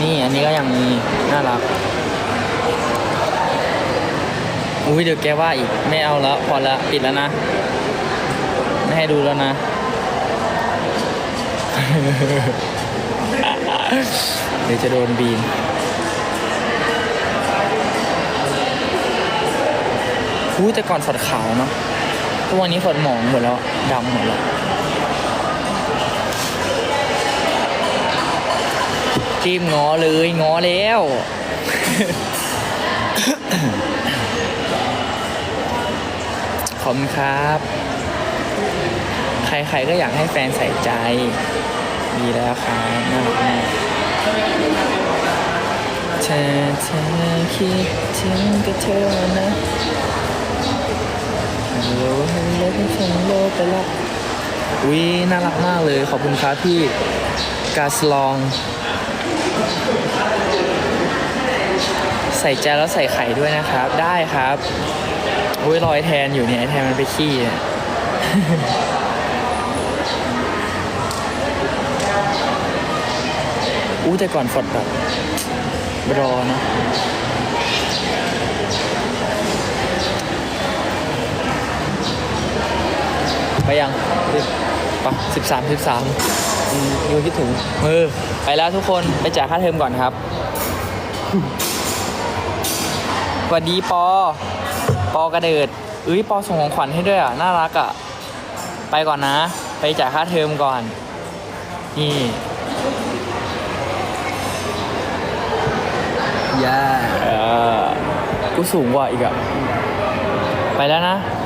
นี่อันนี้ก็ยังมีน่ารัก อุ้ยเดี๋ยวแกว่าอีกไม่เอาแล้วพอแล้วปิดแล้วนะ ไม่ให้ดูแล้วนะ เดี๋ยวจะโดนบีนอุ้ยแต่ก่อนสดขาวเนาะตัวนี้สดหมองหมดแล้วดำหมดแล้ว รีบง้อเลยงอแล้ว ขอบคุณครับ ใครๆก็อยากให้แฟนใส่ใจ ดีแล้วครับน่ารักมากเธอเธอคิดถึงกับเธอนะฮัลโหลฮัลโหลฮัลโหลไปละอุ้ยน่ารักมากเลย ขอบคุณครับพี่กาสลอง ใส่ใจแล้วใส่ไข่ด้วยนะครับ ได้ครับอุ้ยรอยแทนอยู่เนี่ยแทนมันไปขี้เนี่ยอู้แต่ก่อนฝดแบบรอเนะไปยังปะสิบสามสิบสาม ยังคิดถึงมือไปแล้วทุกคนไปจ่ายค่าเทอมก่อนครับสวัสดีปอ ปอกระเดิดเอ้ยปอส่งของขวัญให้ด้วยอะน่ารักอะไปก่อนนะ ไปจ่ายค่าเทอมก่อน นี่ย่าเออกูสูงกว่าอีกอะ ไปแล้วนะบ